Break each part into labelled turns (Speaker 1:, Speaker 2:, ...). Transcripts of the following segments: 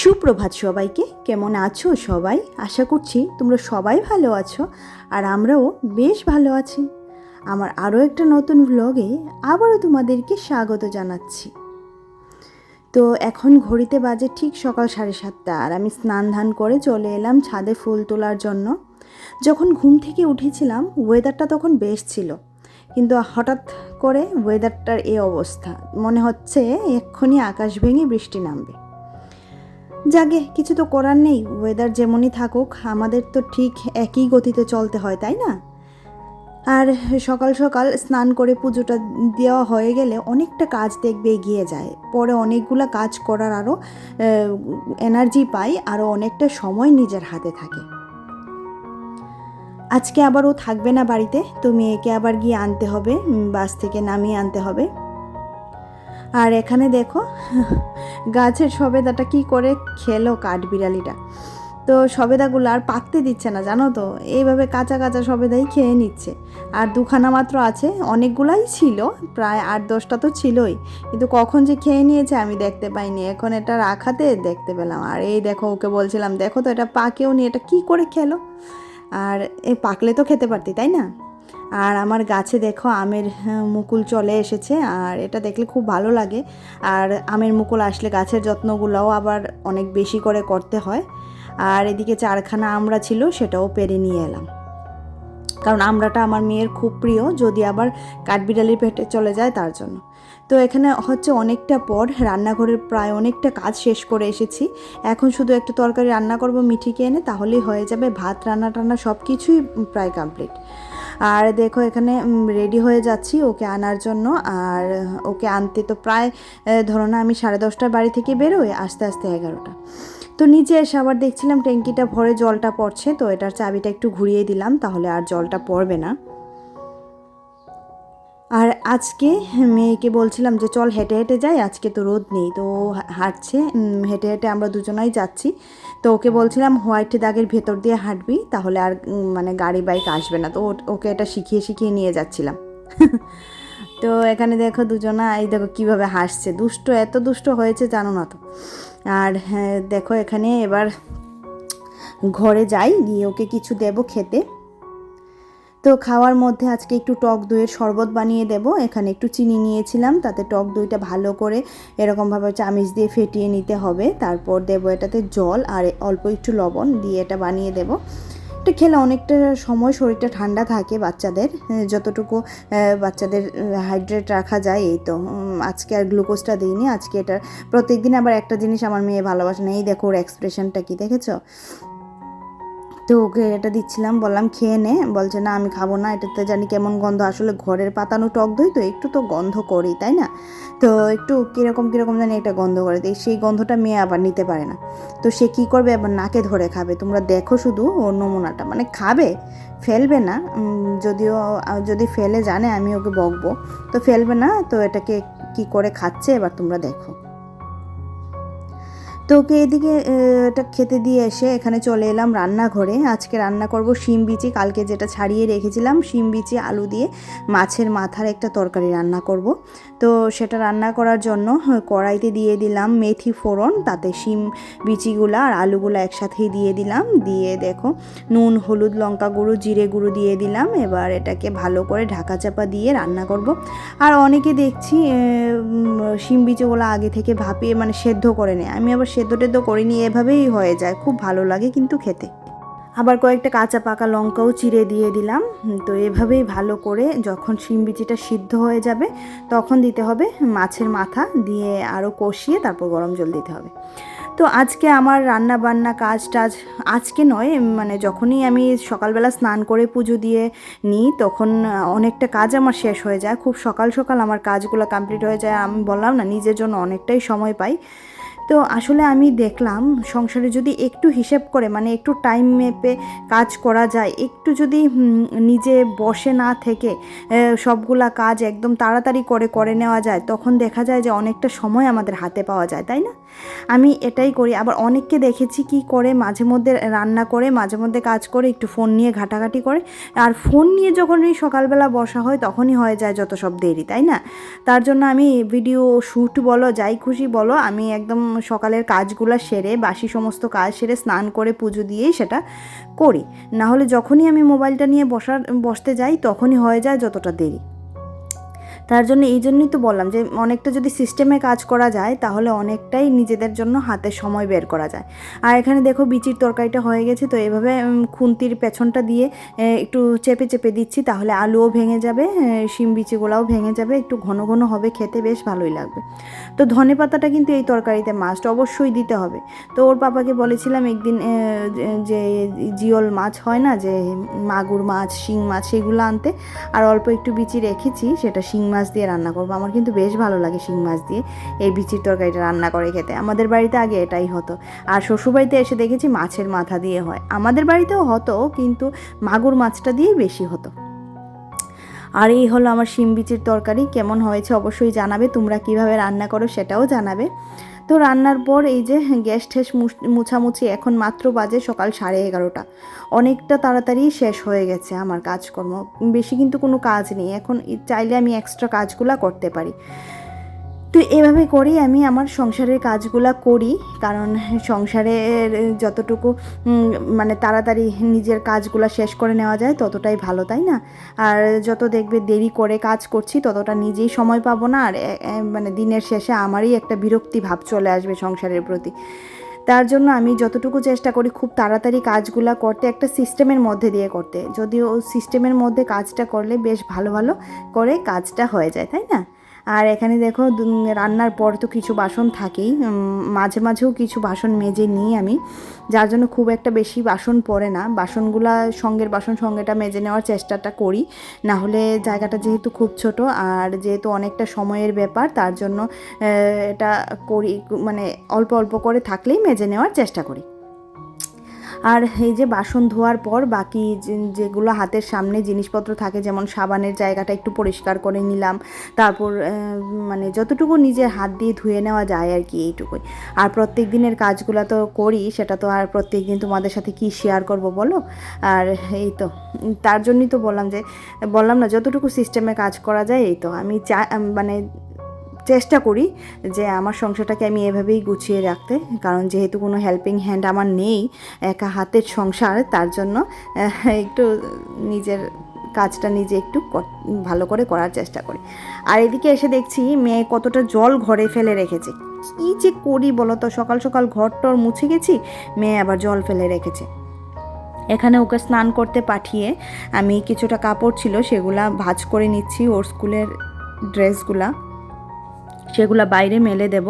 Speaker 1: সুপ্রভাত সবাইকে। কেমন আছো সবাই? আশা করছি তোমরা সবাই ভালো আছো আর আমরাও বেশ ভালো আছি। আমার আরও একটা নতুন ভ্লগে আবারও তোমাদেরকে স্বাগত জানাচ্ছি। তো এখন ঘড়িতে বাজে ঠিক সকাল সাড়ে সাতটা আর আমি স্নান ধান করে চলে এলাম ছাদে ফুল তোলার জন্য। যখন ঘুম থেকে উঠেছিলাম ওয়েদারটা তখন বেশ ছিল। কিন্তু হঠাৎ করে ওয়েদারটার এই অবস্থা। মনে হচ্ছে এক্ষুনি আকাশ ভেঙে বৃষ্টি নামবে। যাগে কিছু তো করার নেই। ওয়েদার যেমনই থাকুক, আমাদের তো ঠিক একই গতিতে চলতে হয়, তাই না? আর সকাল সকাল স্নান করে পুজোটা দেওয়া হয়ে গেলে অনেকটা কাজ দেখবে এগিয়ে যায়। পরে অনেকগুলো কাজ করার আরও এনার্জি পাই আরও অনেকটা সময় নিজের হাতে থাকে। আজকে আবার ও থাকবে না বাড়িতে, তো মেয়েকে আবার গিয়ে আনতে হবে বাস থেকে নামিয়ে আনতে হবে। আর এখানে দেখো গাছের সবেদাটা কি করে খেলো কাঠবিড়ালিটা তো সবেদাগুলো আর পাকতে দিচ্ছে না, জানো তো? এইভাবে কাঁচা কাঁচা সবেদাই খেয়ে নিচ্ছে। আর দুখানা মাত্র আছে, অনেকগুলাই ছিল, প্রায় আট দশটা তো ছিলই। কিন্তু কখন যে খেয়ে নিয়েছে আমি দেখতে পাইনি। এখন এটা রাখাতে দেখতে পেলাম। আর এই দেখো, ওকে বলছিলাম, দেখো তো, এটা পাকেও নি এটা কি করে খেলো? আর এ, পাকলে তো খেতে পারতি, তাই না? আর আমার গাছে দেখো আমের হ্যাঁ, মুকুল চলে এসেছে আর এটা দেখলে খুব ভালো লাগে। আর আমের মুকুল আসলে গাছের যত্নগুলোও আবার অনেক বেশি করে করতে হয়। আর এদিকে চারখানা আমরা ছিল সেটাও পেরে নিয়ে এলাম। কারণ আমরাটা আমার মেয়ের খুব প্রিয় যদি আবার কাঠবিড়ালির পেটে চলে যায় তার জন্য। তো এখানে হচ্ছে অনেকটা পর রান্নাঘরের প্রায় অনেকটা কাজ শেষ করে এসেছি। এখন শুধু একটা তরকারি রান্না করব মিঠিকে এনে তাহলেই হয়ে যাবে। ভাত রান্না টান্না সব কিছুই প্রায় কমপ্লিট আর দেখো এখানে রেডি হয়ে যাচ্ছি ওকে আনার জন্য। আর ওকে আনতে তো প্রায় ধরো না আমি সাড়ে দশটার বাড়ি থেকে বেরোই, আস্তে আস্তে এগারোটা। তো নিচে এসে আবার দেখছিলাম ট্যাঙ্কিটা ভরে জলটা পড়ছে, তো এটার চাবিটা একটু ঘুরিয়ে দিলাম, তাহলে আর জলটা পড়বে না। আর আজকে মেয়েকে বলছিলাম যে, চল হেঁটে হেঁটে যাই, আজকে তো রোদ নেই। তো হাঁটছে হেঁটে হেঁটে আমরা দুজনাই যাচ্ছি। তো ওকে বলছিলাম হোয়াইট দাগের ভেতর দিয়ে হাঁটবি তাহলে আর মানে গাড়ি বাইক আসবে না। তো ওকে এটা শিখিয়ে শিখিয়ে নিয়ে যাচ্ছিলাম। তো এখানে দেখো দুজনা এই দেখো কীভাবে হাসছে। দুষ্ট এত দুষ্ট হয়েছে জানো না তো। আর হ্যাঁ, দেখো এখানে এবার ঘরে যাই গিয়ে ওকে কিছু দেব খেতে। তো খাওয়ার মধ্যে আজকে একটু টক দইয়ের শরবত বানিয়ে দেব। এখানে একটু চিনি নিয়েছিলাম, তাতে টক দইটা ভালো করে এরকমভাবে চামিচ দিয়ে ফেটিয়ে নিতে হবে। তারপর দেবো এটাতে জল আর অল্প একটু লবণ দিয়ে এটা বানিয়ে দেব। এটা খেলে অনেকটা সময় শরীরটা ঠান্ডা থাকে বাচ্চাদের, যতটুকু বাচ্চাদের হাইড্রেট রাখা যায় এই তো। আজকে আর গ্লুকোজটা দিইনি, আজকে এটা প্রত্যেকদিন আবার একটা জিনিস আমার মেয়ে ভালোবাসে না। এই দেখো ওর এক্সপ্রেশনটা কি, দেখেছ? তো ওকে এটা দিচ্ছিলাম, বললাম খেয়ে নে। বলছে, না, আমি খাব না, এটাতে জানি কেমন গন্ধ। আসলে ঘরের পাতানো টক দই তো একটু তো গন্ধ করেই তাই না? তো একটু কীরকম কীরকম জানি একটা গন্ধ করে দিই সেই গন্ধটা মেয়ে আবার নিতে পারে না। তো সে কী করবে? আবার নাকে ধরে খাবে। তোমরা দেখো শুধু ওর নমুনাটা। মানে খাবে, ফেলবে না। যদিও, যদি ফেলে জানে, আমি ওকে বকবো। তো ফেলবে না, তো এটাকে কি করে খাচ্ছে? এবার তোমরা দেখো। তো ওকে এদিকে এটা খেতে দিয়ে এসে এখানে চলে এলাম রান্নাঘরে। আজকে রান্না করব শিম বিচি। কালকে যেটা ছাড়িয়ে রেখেছিলাম, শিম বিচি, আলু দিয়ে মাছের মাথার একটা তরকারি রান্না করব। তো সেটা রান্না করার জন্য কড়াইতে দিয়ে দিলাম মেথি ফোড়ন, তাতে শিম বিচিগুলো আর আলুগুলো একসাথেই দিয়ে দিলাম। দিয়ে দেখো, নুন, হলুদ, লঙ্কা গুঁড়ো, জিরে গুঁড়ো দিয়ে দিলাম। এবার এটাকে ভালো করে ঢাকা চাপা দিয়ে রান্না করব। আর অনেকে দেখছি শিম বিচিগুলো আগে থেকে ভাপিয়ে মানে সেদ্ধ করে নেয়। আমি আবার সেদ্ধ টেদ্ধ করিনি এভাবেই হয়ে যায়। খুব ভালো লাগে কিন্তু খেতে। আবার কয়েকটা কাঁচা পাকা লঙ্কাও চিড়ে দিয়ে দিলাম। তো এভাবেই ভালো করে যখন শিম বিচিটা সিদ্ধ হয়ে যাবে, তখন দিতে হবে মাছের মাথা দিয়ে আরও কষিয়ে তারপর গরম জল দিতে হবে। তো আজকে আমার রান্না বান্না কাজ টাজ আজকে নয় মানে যখনই আমি সকালবেলা স্নান করে পুজো দিয়ে নিই, তখন অনেকটা কাজ আমার শেষ হয়ে যায়। খুব সকাল সকাল আমার কাজগুলো কমপ্লিট হয়ে যায়। আমি বললাম না, নিজের জন্য অনেকটাই সময় পাই। তো আসলে আমি দেখলাম সংসারে যদি একটু হিসেব করে মানে একটু টাইম মেপে কাজ করা যায়, একটু যদি নিজে বসে না থেকে সবগুলা কাজ একদম তাড়াতাড়ি করে করে নেওয়া যায়, তখন দেখা যায় যে অনেকটা সময় আমাদের হাতে পাওয়া যায়, তাই না? আমি এটাই করি। আবার অনেককে দেখেছি কি করে, মাঝে মধ্যে রান্না করে, মাঝে মধ্যে কাজ করে, একটু ফোন নিয়ে ঘাটাঘাটি করে, আর ফোন নিয়ে যখনই সকালবেলা বসা হয়, তখনই হয়ে যায় যত সব দেরি, তাই না? তার জন্য আমি ভিডিও শ্যুট বলো, যাই খুশি বলো, আমি একদম সকালের কাজগুলো সেরে, বাসি সমস্ত কাজ সেরে স্নান করে পুজো দিয়েই সেটা করি। না হলে যখনই আমি মোবাইলটা নিয়ে বসার, বসতে যাই, তখনই হয়ে যায় যতটা দেরি। তার জন্য এই জন্যই তো বললাম যে অনেকটা যদি সিস্টেমে কাজ করা যায়, তাহলে অনেকটাই নিজেদের জন্য হাতে সময় বের করা যায়। আর এখানে দেখো বিচির তরকারিটা হয়ে গেছে, তো এভাবে খুন্তির পেছনটা দিয়ে একটু চেপে চেপে দিচ্ছি, তাহলে আলুও ভেঙে যাবে শিম বিচিগুলাও ভেঙে যাবে, একটু ঘন ঘন হবে, খেতে বেশ ভালোই লাগবে। তো ধনে পাতাটা কিন্তু এই তরকারিতে মাস্ট অবশ্যই দিতে হবে। তো ওর পাপাকে বলেছিলাম একদিন যে, জিওল মাছ হয় না, যে, মাগুর মাছ, শিং মাছ, সেগুলো আনতে, আর অল্প একটু বিচি রেখেছি, সেটা শিং মাছ দিয়ে রান্না করব। আমার কিন্তু বেশ ভালো লাগে শিং মাছ দিয়ে। এই বিচির তরকারিটা রান্না করে খেতে। আমাদের বাড়িতে আগে এটাই হতো। আর শ্বশুরবাড়িতে এসে দেখেছি মাছের মাথা দিয়ে হয়। আমাদের বাড়িতেও হতো, কিন্তু মাগুর মাছটা দিয়েই বেশি হতো। আর এই হলো আমার শিম বিচির তরকারি। কেমন হয়েছে অবশ্যই জানাবে। তোমরা কীভাবে রান্না করো সেটাও জানাবে। তো রান্নার পর এই যে গ্যাস মুছ- মুছামুছি এখন মাত্র বাজে সকাল সাড়ে এগারোটা। অনেকটা তাড়াতাড়ি শেষ হয়ে গেছে আমার কাজকর্ম। বেশি কিন্তু কোনো কাজ নেই। এখন চাইলে আমি এক্সট্রা কাজগুলো করতে পারি। তো এভাবে করেই আমি আমার সংসারের কাজগুলা করি, কারণ সংসারের যতটুকু মানে তাড়াতাড়ি নিজের কাজগুলা শেষ করে নেওয়া যায় ততটাই ভালো, তাই না? আর যত দেখবে দেরি করে কাজ করছি ততটা নিজেই সময় পাবো না, আর মানে দিনের শেষে আমারই একটা বিরক্তি ভাব চলে আসবে সংসারের প্রতি। তার জন্য আমি যতটুকু চেষ্টা করি খুব তাড়াতাড়ি কাজগুলা করতে, একটা সিস্টেমের মধ্যে দিয়ে করতে। যদিও সিস্টেমের মধ্যে কাজটা করলে বেশ ভালো ভালো করে কাজটা হয়ে যায়, তাই না? আর এখানে দেখো রান্নার পর তো কিছু বাসন থাকেই। মাঝে মাঝেও কিছু বাসন মেজে নিই আমি। যার জন্য খুব একটা বেশি বাসন পড়ে না। বাসনগুলা সঙ্গের বাসন সঙ্গেটা মেজে নেওয়ার চেষ্টাটা করি। না হলে জায়গাটা যেহেতু খুব ছোট, আর যেহেতু অনেকটা সময়ের ব্যাপার, তার জন্য এটা করি মানে অল্প অল্প করে থাকলেই মেজে নেওয়ার চেষ্টা করি। আর এই যে বাসন ধোয়ার পর বাকি যেগুলো হাতের সামনে জিনিসপত্র থাকে, যেমন সাবানের জায়গাটা একটু পরিষ্কার করে নিলাম। তারপর মানে যতটুকু নিজের হাত দিয়ে ধুয়ে নেওয়া যায় আর কি এইটুকুই। আর প্রত্যেক দিনের কাজগুলো তো করি, সেটা তো আর প্রত্যেক দিন তোমাদের সাথে কি শেয়ার করব বলো? আর এই তো, তার জন্যই তো বললাম যে, বললাম না, যতটুকু সিস্টেমে কাজ করা যায় এই তো। আমি চা মানে চেষ্টা করি যে আমার সংসারটাকে আমি এভাবেই গুছিয়ে রাখতে। কারণ যেহেতু কোনো হেল্পিং হ্যান্ড আমার নেই, একা হাতের সংসার, তার জন্য একটু নিজের কাজটা নিজে একটু ভালো করে করার চেষ্টা করি। আর এদিকে এসে দেখছি মেয়ে কতটা জল ঘরে ফেলে রেখেছে। কী যে করি বলো তো সকাল সকাল ঘর টর মুছে গেছি, মেয়ে আবার জল ফেলে রেখেছে। এখানে ওকে স্নান করতে পাঠিয়ে আমি কিছুটা কাপড় ছিল, সেগুলা ভাজ করে নিচ্ছি ওর স্কুলের ড্রেসগুলা সেগুলা বাইরে মেলে দেব।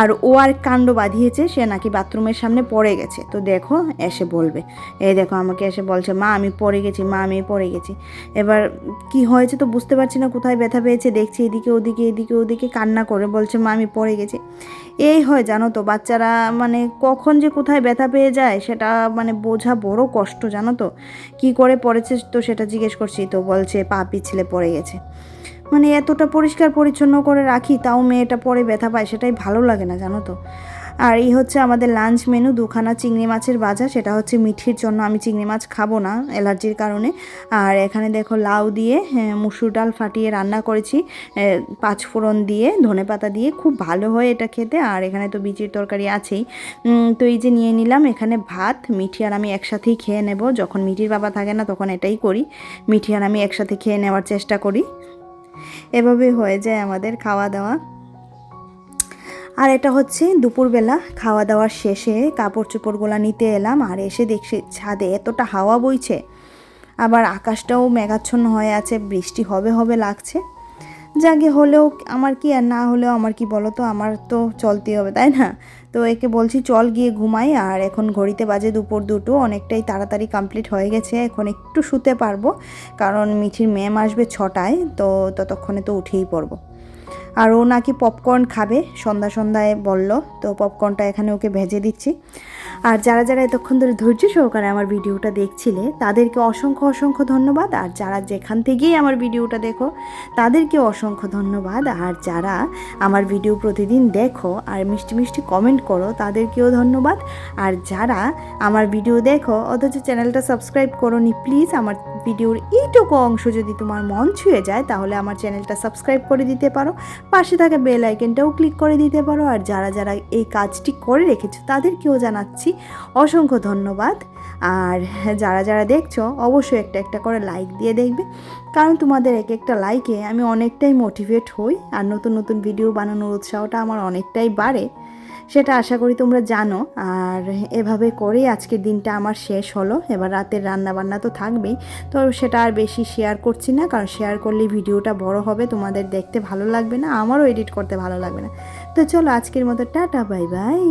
Speaker 1: আর ও আর কাণ্ড বাঁধিয়েছে, সে নাকি বাথরুমের সামনে পড়ে গেছে। তো দেখো, এসে বলবে। এই দেখো, আমাকে এসে বলছে, মা, আমি পড়ে গেছি, মা, আমি পড়ে গেছি। এবার কি হয়েছে তো বুঝতে পারছি না, কোথায় ব্যথা পেয়েছে, দেখছি এদিকে, ওদিকে এদিকে, ওদিকে, কান্না করে বলছে, মা, আমি পড়ে গেছি। এই হয়, জানো তো, বাচ্চারা মানে কখন যে কোথায় ব্যথা পেয়ে যায়, সেটা মানে বোঝা বড় কষ্ট, জানো তো। কি করে পড়েছে তো সেটা জিজ্ঞেস করছি, তো বলছে, পা পিছলে পড়ে গেছে। মানে এতটা পরিষ্কার পরিচ্ছন্ন করে রাখি তাও মেয়েটা পরে ব্যথা পায় সেটাই ভালো লাগে না জানো তো। আর এই হচ্ছে আমাদের লাঞ্চ মেনু দুখানা চিংড়ি মাছের ভাজা সেটা হচ্ছে মিঠির জন্য আমি চিংড়ি মাছ খাব না অ্যালার্জির কারণে। আর এখানে দেখো লাউ দিয়ে হ্যাঁ, মুসুর ডাল ফাটিয়ে রান্না করেছি পাঁচ ফোড়ন দিয়ে ধনে পাতা দিয়ে খুব ভালো হয় এটা খেতে আর এখানে তো বিচির তরকারি আছেই। তো এই যে নিয়ে নিলাম এখানে ভাত মিঠি আর আমি একসাথেই খেয়ে নেব যখন মিঠির বাবা থাকে না তখন এটাই করি মিঠি আর আমি একসাথে খেয়ে নেওয়ার চেষ্টা করি। এভাবে হয়ে যায় আমাদের খাওয়া দাওয়া। আর এটা হচ্ছে দুপুরবেলা, খাওয়া দাওয়ার শেষে কাপড় চোপড়গুলো নিতে এলাম আর এসে দেখছি ছাদে এতটা হাওয়া বইছে। আবার আকাশটাও মেঘাচ্ছন্ন হয়ে আছে, বৃষ্টি হবে হবে লাগছে। যাকে হলেও আমার কি আর না হলেও আমার কি বলো তো আমার তো চলতেই হবে, তাই না? তো একে বলছি, চল গিয়ে ঘুমাই। আর এখন ঘড়িতে বাজে দুপুর দুটো, অনেকটাই তাড়াতাড়ি কমপ্লিট হয়ে গেছে। এখন একটু শুতে পারব, কারণ মিঠির ম্যাম আসবে ছটায়, তো ততক্ষণে তো উঠেই পড়ব। আর ও নাকি পপকর্ন খাবে, সন্ধ্যা সন্ধ্যায় বলল, তো পপকর্নটা এখানে ওকে ভেজে দিচ্ছি। আর যারা যারা এতক্ষণ ধরে ধৈর্য সহকারে আমার ভিডিওটা দেখছিলে, তাদেরকে অসংখ্য অসংখ্য ধন্যবাদ। আর যারা যেখান থেকেই আমার ভিডিওটা দেখো, তাদেরকে অসংখ্য ধন্যবাদ। আর যারা আমার ভিডিও প্রতিদিন দেখো আর মিষ্টি মিষ্টি কমেন্ট করো, তাদেরকেও ধন্যবাদ। আর যারা আমার ভিডিও দেখো, অথচ চ্যানেলটা সাবস্ক্রাইব করো নি প্লিজ আমার ভিডিওর এইটুকু অংশ যদি তোমার মন ছুঁয়ে যায়, তাহলে আমার চ্যানেলটা সাবস্ক্রাইব করে দিতে পারো। পাশে থাকা বেল আইকনটাও ক্লিক করে দিতে পারো। আর যারা যারা এই কাজটি করে রেখেছো, তাদেরকেও জানাচ্ছি অসংখ্য ধন্যবাদ। আর যারা যারা দেখছ, অবশ্যই একটা একটা করে লাইক দিয়ে দেখবে। কারণ তোমাদের এক একটা লাইকে আমি অনেকটাই মোটিভেট হই, আর নতুন নতুন ভিডিও বানানোর উৎসাহটা আমার অনেকটাই বাড়ে। সেটা আশা করি তোমরা জানো। আর এভাবে করেই আজকের দিনটা আমার শেষ হলো। এবার রাতের রান্না বান্না তো থাকবেই। তো সেটা আর বেশি শেয়ার করছি না, কারণ শেয়ার করলে ভিডিওটা বড় হবে, তোমাদের দেখতে ভালো লাগবে না, আমারও এডিট করতে ভালো লাগবে না। তো চলো আজকের মতো টাটা বাই বাই